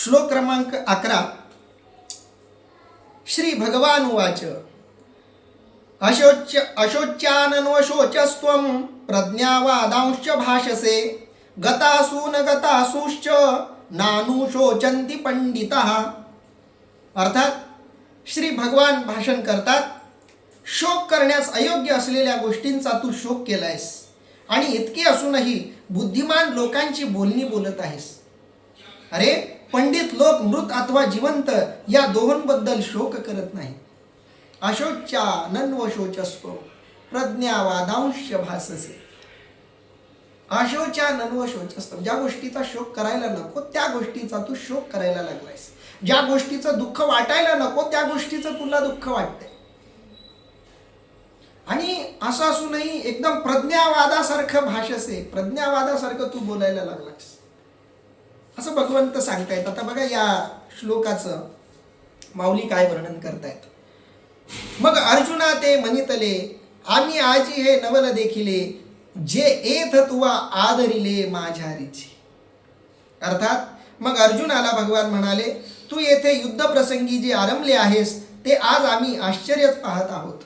श्लोक क्रमांक अकरा. श्री भगवान उवाच अशोच अशोच्यानन्वशोचस्त्वं प्रज्ञावादांश्च भाषसे गतासून गतासूश्च नानुशोचन्ति पंडिता अर्थात श्री भगवान भाषण करतात शोक करण्यास अयोग्य असलेल्या गोष्टींचा तू शोक केलायस आणि इतके असूनही बुद्धिमान लोकांची बोलणी बोलत आहेस. अरे पंडित लोक मृत अथवा जिवंत या दोहोंबद्दल शोक करत नाही. अशोच्या नन्वशोचस्व प्रज्ञावादांश भाससे अशोच्या नन्वशोचस्व ज्या गोष्टीचा शोक करायला नको त्या गोष्टीचा तू शोक करायला लागलायस. ज्या गोष्टीचं दुःख वाटायला नको त्या गोष्टीचं तुला दुःख वाटतंय. आणि असं असूनही एकदम प्रज्ञावादासारखं भाषसे प्रज्ञावादासारखं तू बोलायला लागलास असं भगवंत सांगतायत. आता बघा या श्लोकाचं माऊली काय वर्णन करतायत. मग अर्जुना ते म्हणितले आम्ही आजी हे नवल देखिले जे एथ तुवा आदरिले माझ्या रिची अर्थात मग अर्जुनाला भगवान म्हणाले तू येथे युद्ध प्रसंगी जे आरंभले आहेस ते आज आम्ही आश्चर्यच पाहत आहोत.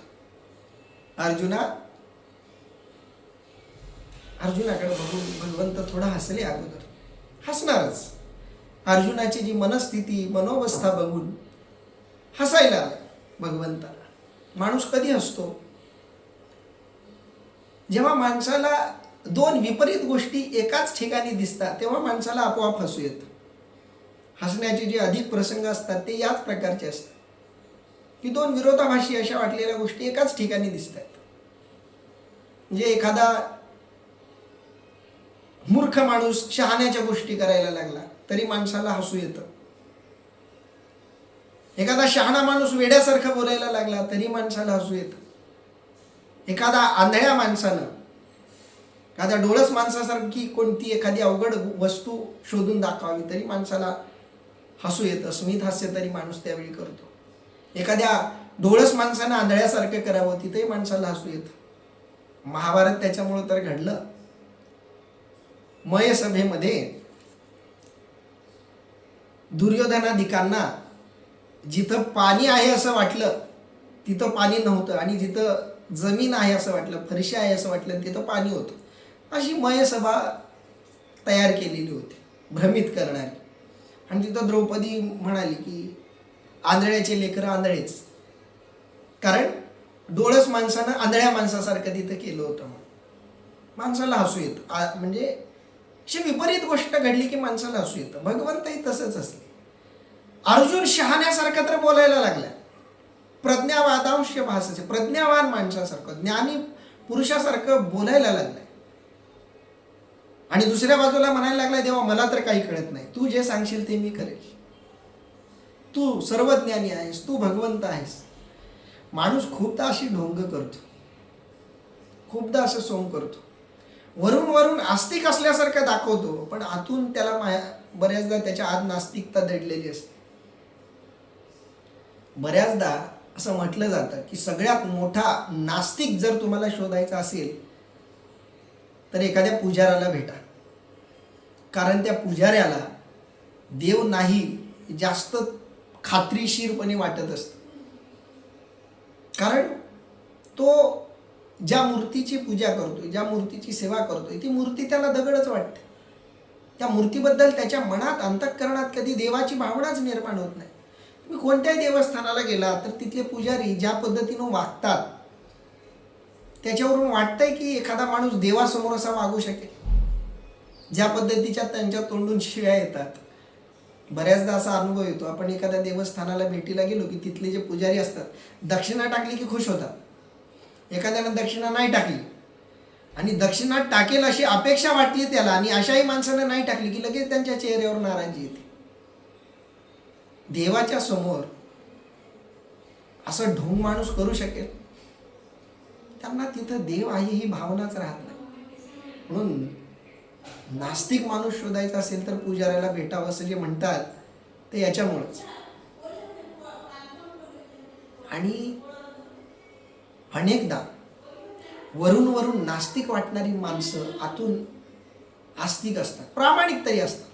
अर्जुना अर्जुनाकडे बघून भगवंत थोडा हसले अगोदर. हसणारच. अर्जुनाची जी मनस्थिती मनोवस्था बघून हसायला भगवंताला. माणूस कधी हसतो? जेव्हा माणसाला दोन विपरीत गोष्टी एकाच ठिकाणी दिसतात तेव्हा माणसाला आपोआप हसू येतं. हसण्याचे जे अधिक प्रसंग असतात ते याच प्रकारचे असतात. की दोन विरोधाभाषी अशा वाटलेल्या गोष्टी एकाच ठिकाणी दिसतात. म्हणजे एखादा मूर्ख माणूस शहाण्याच्या गोष्टी करायला लागला तरी माणसाला हसू येतं. एखादा शहाणा माणूस वेड्यासारखं बोलायला लागला तरी माणसाला हसू येतं. एखादा आंधळ्या माणसानं एखाद्या डोळस माणसासारखी कोणती एखादी अवघड वस्तू शोधून दाखवावी तरी माणसाला हसू येतं. स्मित हास्य तरी माणूस त्यावेळी करतो. एखाद्या डोळस माणसानं आंधळ्यासारखं करावं तिथेही माणसाला हसू येतं. महाभारत त्याच्यामुळं तर घडलं. मय सभेमध्ये दुर्योधनाधिकांना जिथं पाणी आहे असं वाटलं तिथं पाणी नव्हतं आणि जिथं जमीन आहे असं वाटलं फरशी आहे असं वाटलं तिथं पाणी होतं. अशी मयसभा तयार केलेली होती भ्रमित करणारी. आणि तिथं द्रौपदी म्हणाली की आंधळ्याचे लेकरं आंधळेच. कारण डोळस माणसानं आंधळ्या माणसासारखं तिथं केलं होतं माणसाला हसू येत. म्हणजे अशी विपरीत गोष्ट घडली की माणसाला असू येतं. भगवंतही तसंच असले अर्जुन शहाण्यासारखं तर बोलायला लागला. प्रज्ञावादांश भाषाचे प्रज्ञावान माणसासारखं ज्ञानी पुरुषासारखं बोलायला लागलंय आणि दुसऱ्या बाजूला म्हणायला लागलाय देवा मला तर काही कळत नाही. तू जे सांगशील ते मी करेल. तू सर्वज्ञानी आहेस तू भगवंत आहेस. माणूस खूपदा अशी ढोंग करतो. खूपदा असं सोंग करतो. वरून वरून आस्तिक असल्यासारखं दाखवतो पण आतून त्याला माया बऱ्याचदा त्याच्या आत नास्तिकता दडलेली असते. बऱ्याचदा असं म्हटलं जातं की सगळ्यात मोठा नास्तिक जर तुम्हाला शोधायचा असेल तर एखाद्या पुजाऱ्याला भेटा. कारण त्या पुजाऱ्याला देव नाही जास्त खात्रीशीरपणे वाटत असतं. कारण तो ज्या मूर्तीची पूजा करतोय ज्या मूर्तीची सेवा करतोय ती मूर्ती त्याला दगडच वाटते. त्या मूर्तीबद्दल त्याच्या मनात अंतःकरणात कधी देवाची भावनाच निर्माण होत नाही. तुम्ही कोणत्याही देवस्थानाला गेला तर तिथले पुजारी ज्या पद्धतीनं वागतात त्याच्यावरून वाटतंय की एखादा माणूस देवासमोर असा वागू शकेल. ज्या पद्धतीच्या त्यांच्या तोंडून शिव्या येतात. बऱ्याचदा असा अनुभव येतो. आपण एखाद्या देवस्थानाला भेटीला गेलो की तिथले जे पुजारी असतात दक्षिणा टाकली की खुश होतात. एखाद्यानं दक्षिणा नाही टाकली. आणि दक्षिणा टाकेल अशी अपेक्षा वाटली त्याला आणि अशाही माणसानं नाही टाकली की लगेच त्यांच्या चेहऱ्यावर नाराजी येते. देवाच्या समोर असं ढोंग माणूस करू शकेल? त्यांना तिथं देव आहे ही भावनाच राहत नाही. म्हणून नास्तिक माणूस शोधायचा असेल तर पुजाऱ्याला भेटावं असं जे म्हणतात ते याच्यामुळंच. आणि अनेकदा वरून वरून नास्तिक वाटणारी माणसं आतून आस्तिक असतात प्रामाणिक तरी असतात.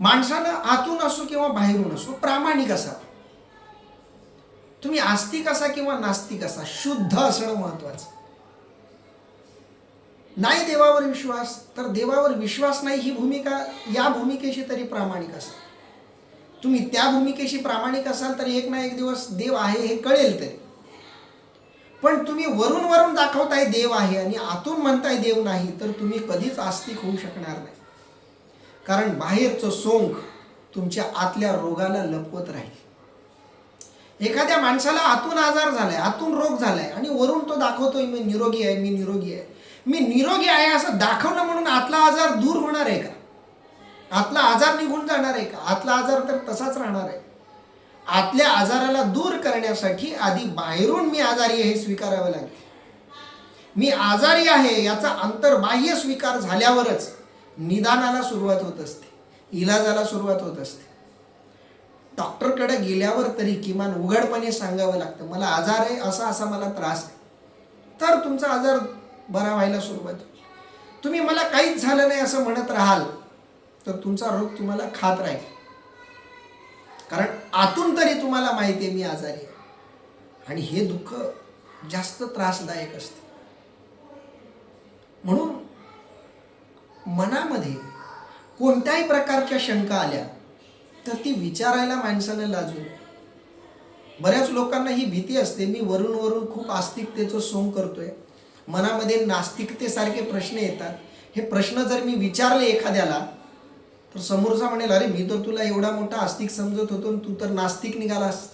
माणसानं आतून असो किंवा बाहेरून असो प्रामाणिक असा. तुम्ही आस्तिक असा किंवा नास्तिक असा शुद्ध असणं महत्वाचं. नाही देवावर विश्वास तर देवावर विश्वास नाही ही भूमिका या भूमिकेशी तरी प्रामाणिक असा. तुम्ही त्या भूमिकेशी प्रामाणिक असाल तर एक ना एक दिवस देव आहे हे कळेल तरी पण तुम्ही वरून वरून दाखवताय देव आहे आणि आतून म्हणताय देव नाही तर तुम्ही कधीच आस्तिक होऊ शकणार नाही. कारण बाहेरचं सोंग तुमच्या आतल्या रोगाला लपवत राहील. एखाद्या माणसाला आतून आजार झालाय आतून रोग झालाय आणि वरून तो दाखवतोय मी निरोगी आहे मी निरोगी आहे. मी निरोगी आहे असं दाखवणं म्हणून आतला आजार दूर होणार आहे का? आतला आजार निघून जाणार आहे का? आतला आजार तर तसाच राहणार आहे. आतल्या आजाराला दूर करण्यासाठी आधी बाहेरून मी आजारी आहे हे स्वीकारावं लागेल. मी आजारी आहे याचा अंतर्बाह्य स्वीकार झाल्यावरच निदानाला सुरुवात होत असते. इलाजाला सुरुवात होत असते. डॉक्टरकडे गेल्यावर तरी किमान उघडपणे सांगावं लागतं मला आजार आहे असा असा मला त्रास आहे. तर तुमचा आजार बरा व्हायला सुरुवात होईल. तुम्ही मला काहीच झालं नाही असं म्हणत राहाल तर तुमचा रोग तुम्हाला खात राहील. कारण आतून तरी तुम्हाला माहिती आहे मी आजारी आहे. आणि हे दुःख जास्त त्रासदायक असते. म्हणून मनामध्ये कोणत्याही प्रकारच्या शंका आल्या तर ती विचारायला माणसानं लाजू बऱ्याच लोकांना ही भीती असते मी वरून वरून खूप आस्तिकतेचं सोंग करतोय. मनामध्ये नास्तिकतेसारखे प्रश्न येतात. हे प्रश्न जर मी विचारले एखाद्याला तर समोरचा म्हणेल अरे मी तर तुला एवढा मोठा आस्तिक समजत होतो तू तर नास्तिक निघालास.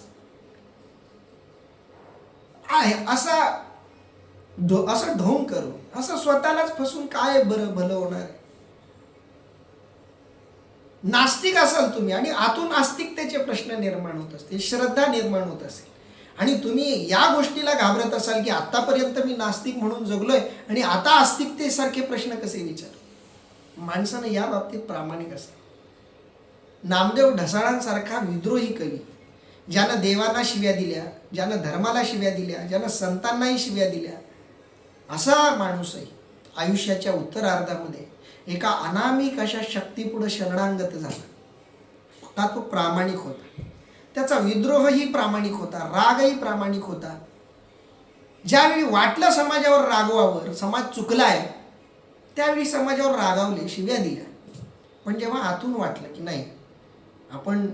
आहे असा ढो असं ढोंग करू असं स्वतःलाच फसून काय बरं भलं होणार आहे? नास्तिक असाल तुम्ही आणि आतून आस्तिकतेचे प्रश्न निर्माण होत असतील श्रद्धा निर्माण होत असेल. आणि तुम्ही या गोष्टीला घाबरत असाल की आतापर्यंत मी नास्तिक म्हणून जगलोय आणि आता आस्तिकतेसारखे प्रश्न कसे विचारू? माणसानं या बाबतीत प्रामाणिक असतं. नामदेव ढसाळांसारखा विद्रोही कवी. ज्यानं देवांना शिव्या दिल्या ज्यानं धर्माला शिव्या दिल्या ज्यानं संतांनाही शिव्या दिल्या असा माणूसही आयुष्याच्या उत्तरार्धामध्ये एका अनामिक अशा शक्तीपुढं शरणांगत झाला. का तो प्रामाणिक होता. त्याचा विद्रोहही प्रामाणिक होता रागही प्रामाणिक होता. ज्यावेळी वाटलं समाजावर रागवावर समाज चुकलाय त्यावेळी समाजावर रागावले शिव्या दिल्या. पण जेव्हा आतून वाटलं की नाही आपण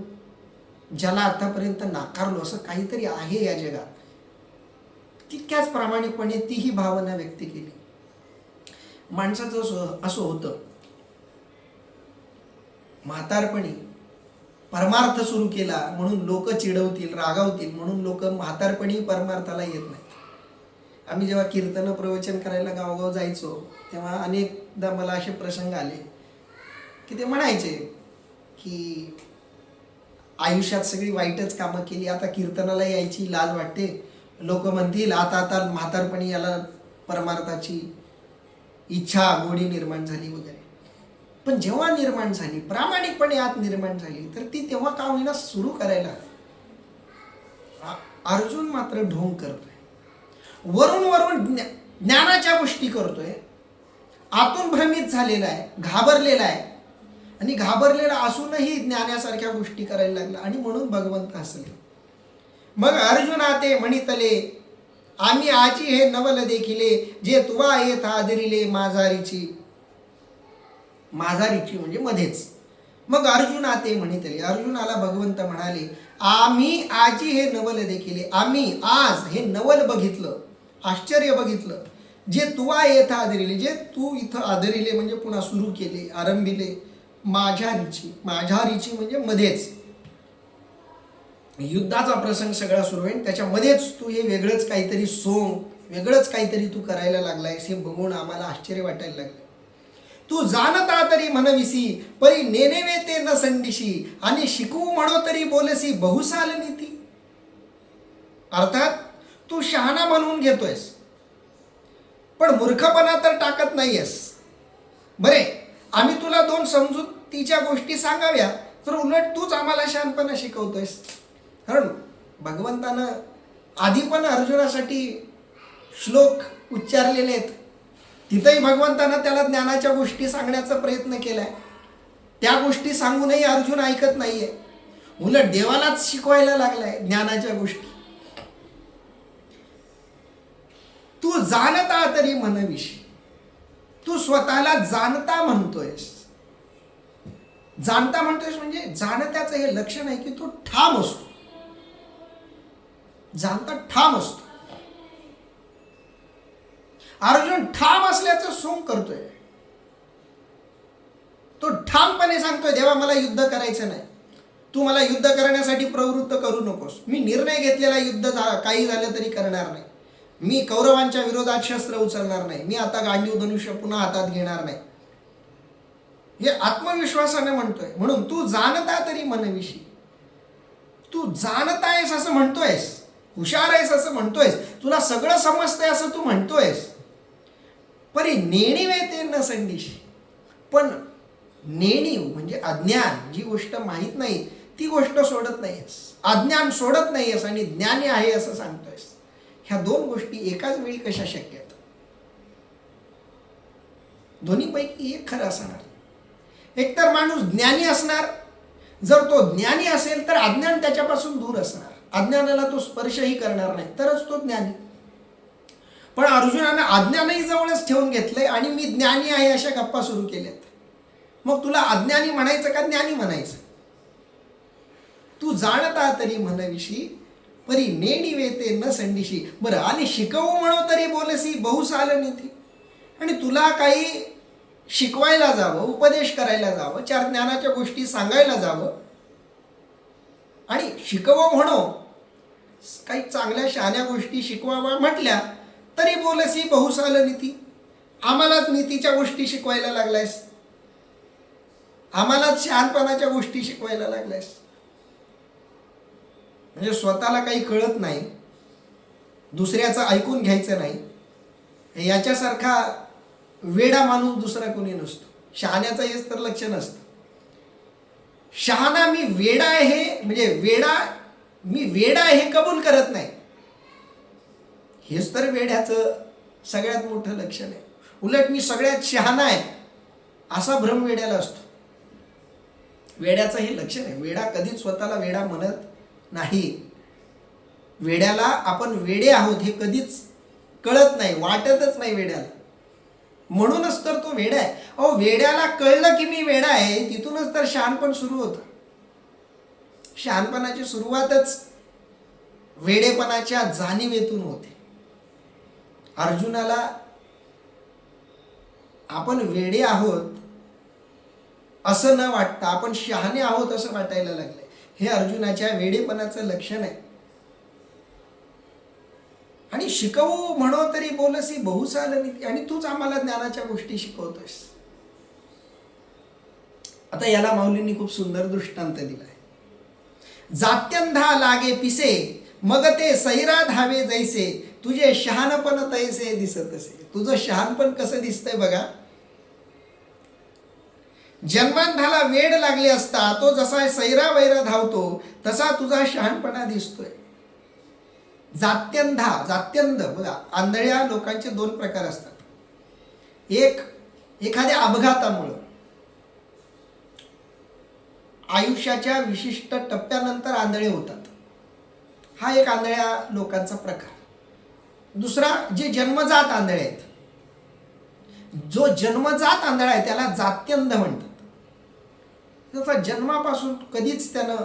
ज्याला आतापर्यंत नाकारलो असं काहीतरी आहे या जगात तितक्याच प्रामाणिकपणे तीही भावना व्यक्त केली. माणसाचं असं असं होतं. म्हातारपणी परमार्थ सुरू केला म्हणून लोक चिडवतील रागावतील म्हणून लोक म्हातारपणी परमार्थाला येत नाही. आम्ही जेव्हा कीर्तन प्रवचन करायला गावगाव जायचो तेव्हा अनेकदा मला असे प्रसंग आले की ते म्हणायचे की आयुष्यात सगळी वाईटच कामं केली आता कीर्तनाला यायची लाज वाटते. लोक म्हणतील आता आता म्हातारपणी याला परमार्थाची इच्छा गोडी निर्माण झाली वगैरे. पण जेव्हा निर्माण झाली प्रामाणिकपणे आत निर्माण झाली तर ती तेव्हा का होईना सुरू करायला? अर्जुन मात्र ढोंग करतोय. वरून वरून ज्ञा- ज्ञानाच्या गोष्टी करतोय. आतून भ्रमित झालेला आहे घाबरलेला आहे. आणि घाबरलेला असूनही ज्ञानासारख्या गोष्टी करायला लागला आणि म्हणून भगवंत हसले. मग अर्जुना ते म्हणितले आम्ही आजी हे नवल देखिले जे तुवा येत आदरिले माझारीची माझारीची म्हणजे मध्येच. मग अर्जुना ते म्हणितले अर्जुनाला भगवंत म्हणाले आम्ही आजी हे नवल देखिले आम्ही आज हे नवल बघितलं. आश्चर्य बघितलं. जे तुवा येथं आदरिले जे तू इथं आदरिले म्हणजे पुन्हा सुरू केले आरंभिले माझ्या रिची माझ्या रिची म्हणजे मध्येच. युद्धाचा प्रसंग सगळा सुरू होईल त्याच्यामध्येच तू हे वेगळंच काहीतरी सोंग वेगळंच काहीतरी तू करायला लागलायस हे बघून आम्हाला आश्चर्य वाटायला लागलं. तू जाणता तरी म्हणविसी परी नेनेवे ते न संडिशी आणि शिकवू म्हणो तरी बोलसी बहुसाल नीती. अर्थात तू शहाणा म्हणून घेतोयस. पण मूर्खपणा तर टाकत नाहीयेस. बरे आम्ही तुला दोन समजुतीच्या गोष्टी सांगाव्या तर उलट तूच आम्हाला शहाणपणा शिकवतोयस. कारण भगवंतानं आधी पण अर्जुनासाठी श्लोक उच्चारलेले आहेत. तिथंही भगवंतानं त्याला ज्ञानाच्या गोष्टी सांगण्याचा प्रयत्न केलाय. त्या गोष्टी सांगूनही अर्जुन ऐकत नाहीये. उलट देवालाच शिकवायला लागलाय ज्ञानाच्या गोष्टी. तू जाणता तरी मनविषयी तू स्वतःला जाणता म्हणतोयस. जाणता म्हणतोयस म्हणजे जाणत्याचं हे लक्षण आहे की तो ठाम असतो. जाणता ठाम असतो. अर्जुन ठाम असल्याचं सोंग करतोय. तो ठामपणे सांगतोय देवा मला युद्ध करायचं नाही. तू मला युद्ध करण्यासाठी प्रवृत्त करू नकोस. मी निर्णय घेतलेला युद्ध झाला काही झालं तरी करणार नाही. मी कौरवांच्या विरोधात शस्त्र उचलणार नाही. मी आता गांडीव धनुष्य पुन्हा हातात घेणार नाही. हे आत्मविश्वासाने म्हणतोय. म्हणून तू जाणता तरी मनविषयी तू जाणतायस असं म्हणतोयस. हुशार आहेस असं म्हणतोयस. तुला सगळं समजतंय असं तू म्हणतोयस. परी नेणीव ते न संदेश. पण नेणीव म्हणजे अज्ञान. जी गोष्ट माहीत नाही ती गोष्ट सोडत नाहीयेस. अज्ञान सोडत नाहीयेस आणि ज्ञानी आहे असं सांगतोयस. ह्या दोन गोष्टी एकाच वेळी कशा शक्य आहेत? दोन्हीपैकी एक खरं असणार. एकतर माणूस ज्ञानी असणार. जर तो ज्ञानी असेल तर अज्ञान त्याच्यापासून दूर असणार. अज्ञानाला तो स्पर्शही करणार नाही तरच तो ज्ञानी. पण अर्जुनानं अज्ञानही जवळच ठेवून घेतलंय आणि मी ज्ञानी आहे अशा गप्पा सुरू केल्यात. मग तुला अज्ञानी म्हणायचं का ज्ञानी म्हणायचं? तू जाणता तरी म्हणाविषयी परी नेणी वेते न संडिशी. बरं आणि शिकवू म्हणो तरी बोलसी बहुसाल नेते आणि तुला काही शिकवायला जावं उपदेश करायला जावं चार ज्ञानाच्या गोष्टी सांगायला जावं आणि शिकवं म्हणो काही चांगल्या शहाण्या गोष्टी शिकवाव्या म्हटल्या तरी बोलसी बहुसाल नीती आम्हालाच नीतीच्या गोष्टी शिकवायला लागल्यास. आम्हालाच शहाणपणाच्या गोष्टी शिकवायला लागल्यास. म्हणजे स्वतःला काही कळत नाही दुसऱ्याचं ऐकून घ्यायचं नाही याच्यासारखा वेडा माणूस दुसरा कोणी नसतो. शहाण्याचं हेच तर लक्ष नसतं. शहाणा मी वेडा आहे हे म्हणजे वेडा मी वेडा आहे हे कबूल करत नाही. हेच तर वेड्याचं सगळ्यात मोठं लक्षण आहे. उलट मी सगळ्यात शहाणा आहे असा भ्रम वेड्याला असतो. वेड्याचं हे लक्षण आहे. वेडा कधीच स्वतःला वेडा म्हणत नाही. वेड्याला आपण वेडे आहोत हे कधीच कळत नाही वाटतच नाही वेड्याला. म्हणूनच तर तो वेडा आहे. अहो वेड्याला कळलं की मी वेडा आहे तिथूनच तर शहाणपण सुरू होतं. शहाणपणाची सुरुवातच वेडेपणाच्या जाणीवेतून होते. अर्जुनाला आपण वेडे आहोत असं न वाटता आपण शहाणे आहोत असं वाटायला लागलं. हे अर्जुनाच्या वेडेपणाचं लक्षण आहे. आणि शिकवू म्हणो तरी बोलसी बहुसाल आणि तूच आम्हाला ज्ञानाच्या गोष्टी शिकवतोयस. आता याला माऊलींनी खूप सुंदर दृष्टांत दिलाय. जात्यंधा लागे पिसे मग ते सैरा धावे जैसे तुझे शहाणपण तैसे दिसत असे. तुझं शहाणपण कसं दिसतंय बघा. जन्मांधाला वेड लागले असता तो जसा सैरा वैरा धावतो तसा तुझा शहाणपणा दिसतोय. जात्यंधा जात्यंध बघा आंधळ्या लोकांचे दोन प्रकार असतात. एक एखाद्या अपघातामुळं. आयुष्याच्या विशिष्ट टप्प्यानंतर आंधळे होतात. हा एक आंधळ्या लोकांचा प्रकार. दुसरा जे जन्मजात आंधळे आहेत. जो जन्मजात आंधळा आहे त्याला जात्यंध म्हणतात. त्याचा जन्मापासून कधीच त्यानं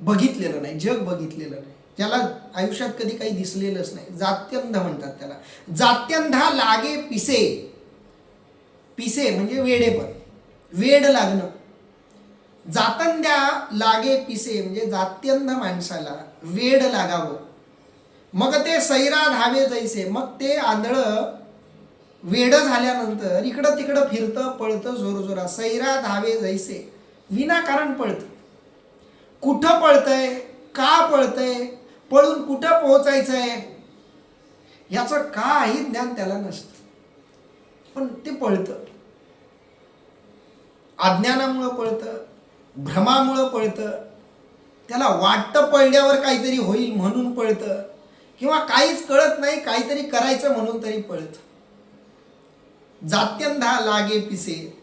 बघितलेलं नाही जग बघितलेलं नाही. त्याला आयुष्यात कधी काही दिसलेलंच नाही. जात्यंध म्हणतात त्याला. जात्यंधा लागे पिसे. पिसे म्हणजे वेडेपण वेड लागणं. जातंद्या लागे पिसे म्हणजे जात्यंध माणसाला वेड लागावं. मग ते सैरा धावे जैसे. मग ते आंधळं वेड झाल्यानंतर इकडं तिकडं फिरतं पळतं जोरजोरा सैरा धावे जैसे. विनाकारण पळतं. कुठं पळतंय? का पळतंय? पळून कुठं पोहोचायचंय? याचं काही ज्ञान त्याला नसतं. पण ते पळतं. अज्ञानामुळं पळतं भ्रमामुळं पळतं. त्याला वाटतं पळल्यावर काहीतरी होईल म्हणून पळतं. किंवा काहीच कळत नाही काहीतरी करायचं म्हणून तरी पळतं. जात्यंधा लागे पिसे.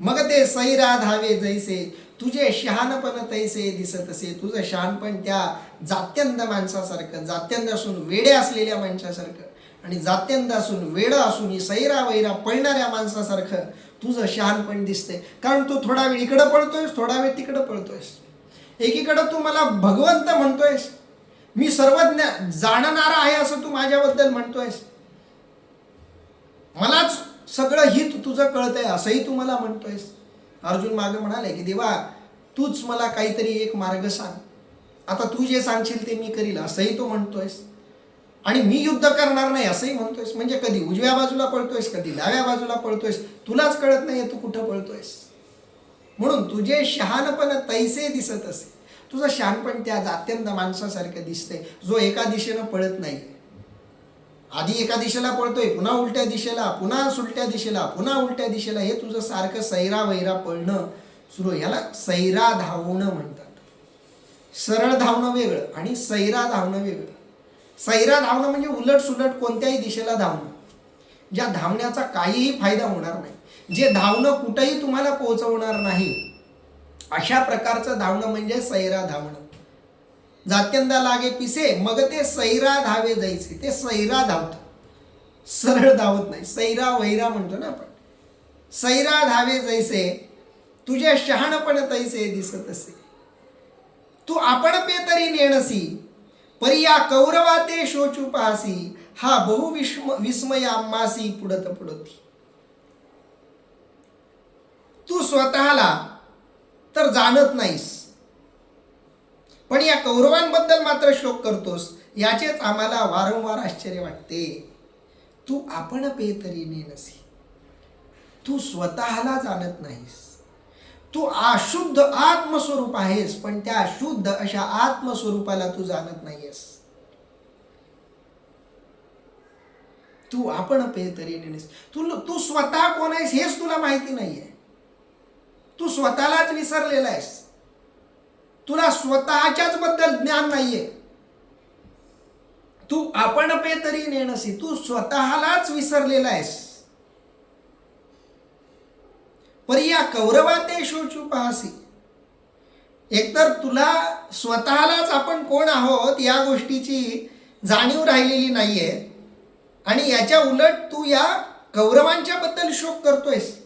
मग ते सैरा धावे जैसे तुझे शहाणपण तैसे दिसत असे. तुझं शहाणपण त्या जात्यंध माणसासारखं जात्यंध असून वेडे असलेल्या माणसासारखं. आणि जात्यंध असून वेड असून ही सैरा वैरा पळणाऱ्या माणसासारखं तुझं शहाणपण दिसतंय. कारण तू थोडा वेळ इकडं पळतोयस थोडा वेळ तिकडं पळतोयस. एकीकडं तू मला भगवंत म्हणतोयस. मी सर्वज्ञ जाणणारा आहे असं तू माझ्याबद्दल म्हणतोयस. मलाच सगळं हित तुझं कळतंय असंही तू मला म्हणतोयस. अर्जुन मागे म्हणाले की देवा तूच मला काहीतरी एक मार्ग सांग. आता तू जे सांगशील ते मी करील असंही तो म्हणतोयस. आणि मी युद्ध करणार नाही असंही म्हणतोयस. म्हणजे कधी उजव्या बाजूला पळतोयस कधी डाव्या बाजूला पळतोयस तुलाच कळत नाही तू कुठं पळतोयस. म्हणून तुझे शहाणपण तैसे दिसत असे. तुझं शहाणपण त्या अत्यंत माणसासारखं दिसते जो एका दिशेनं पळत नाही. आधी एका दिशेला पळतोय पुन्हा उलट्या दिशेला पुन्हा सुलट्या दिशेला पुन्हा उलट्या दिशेला हे तुझं सारखं सैरा वैरा पळणं सुरू याला सैरा धावणं म्हणतात. सरळ धावणं वेगळं आणि सैरा धावणं वेगळं. सैरा धावणं म्हणजे उलट सुलट कोणत्याही दिशेला धावणं. ज्या धावण्याचा काहीही फायदा होणार नाही. जे धावणं कुठंही तुम्हाला पोहोचवणार नाही अशा प्रकारचं धावणं म्हणजे सैरा धावणं. जात्यंदा लागे पिसे मग ते सैरा धावे जायचे. ते सैरा धावत. सरळ धावत नाही. सैरा वैरा म्हणतो ना आपण. सैरा धावे जैसे तुझे शहाणपण तैसे दिसत असे. तू आपण पे तरी नेणसी परी या कौरवा ते शोचू पाहसी हा बहु विस्म विस्मय आम्हासी पुढत पुढती. तू स्वतःला तर जाणत नाहीस. पण या कौरवांबद्दल मात्र शोक करतोस याचेच आम्हाला वारंवार आश्चर्य वाटते. तू आपण पे तरी नेनसी तू स्वतःला जाणत नाहीस. तू अशुद्ध आत्मस्वरूप आहेस पण त्या अशुद्ध अशा आत्मस्वरूपाला तू जाणत नाहीयेस. तू आपण पे तरी नेनेस तू तू स्वतः कोण आहेस हेच तुला माहिती नाहीये. तू स्वतःलाच विसरलेला आहेस. तुला स्वतःच्याच बद्दल ज्ञान नाहीये. तू आपण पे तरी नेणसी तू स्वतःलाच विसरलेला आहेस. पर या कौरवा ते शोचू पाहसी. एकतर तुला स्वतःलाच आपण कोण आहोत या गोष्टीची जाणीव राहिलेली नाहीये. आणि याच्या उलट तू या कौरवांच्या बद्दल शोक करतोयस.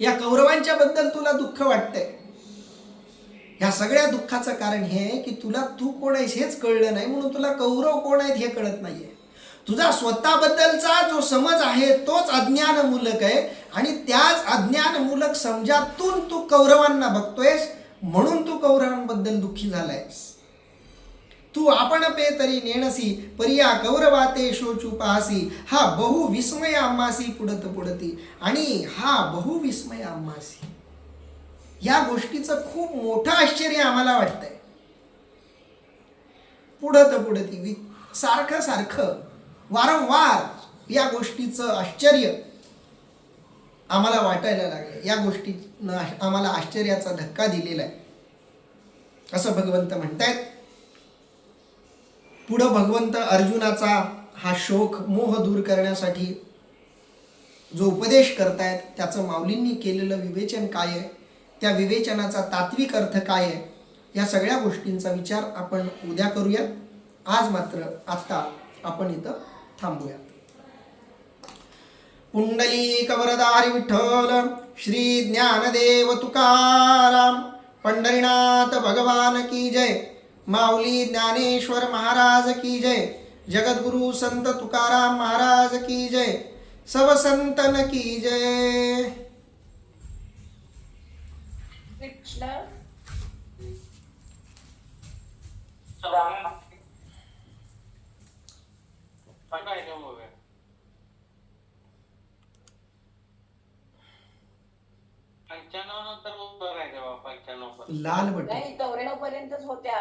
या कौरवांच्या बद्दल तुला दुःख वाटतंय. ह्या सगळ्या दुःखाचं कारण हे आहे की तुला तू कोण आहेस हेच कळलं नाही म्हणून तुला कौरव कोण आहेत हे कळत नाहीये. तुझा स्वतःबद्दलचा जो समज आहे तोच अज्ञानमूलक आहे आणि त्याच अज्ञानमूलक समजातून तू कौरवांना बघतोयस म्हणून तू कौरवांबद्दल दुःखी झालायस. तू आपण पे तरी नेणसी परिया कौरवाते ते हा बहु विस्मय आम्हासी पुढत पुढती आणि हा बहु विस्मय आम्हासी या गोष्टीचं खूप मोठं आश्चर्य आम्हाला वाटतंय. पुढं पुढती वि सारखं सारखं वारंवार या गोष्टीचं आश्चर्य आम्हाला वाटायला लागलं या गोष्टीनं आम्हाला आश्चर्याचा धक्का दिलेला आहे. असं भगवंत म्हणतायत. पुढं भगवंत अर्जुनाचा हा शोक मोह दूर करण्यासाठी जो उपदेश करतायत त्याचं माऊलींनी केलेलं विवेचन काय आहे? त्या विवेचनाचा तात्विक अर्थ काय आहे? या सगळ्या गोष्टींचा विचार आपण उद्या करूयात. आज मात्र आत्ता आपण इथं थांबूयात. पुंडली कवरदारी विठ्ठल श्री ज्ञानदेव तुकाराम पंढरीनाथ भगवान की जय माऊली ज्ञानेश्वर महाराज की जय जगद्गुरु संत तुकाराम महाराज की जय सब संतन की जय. पर्यंत लाल बटन. नाही चौऱ्याण्णव पर्यंतच होत्या.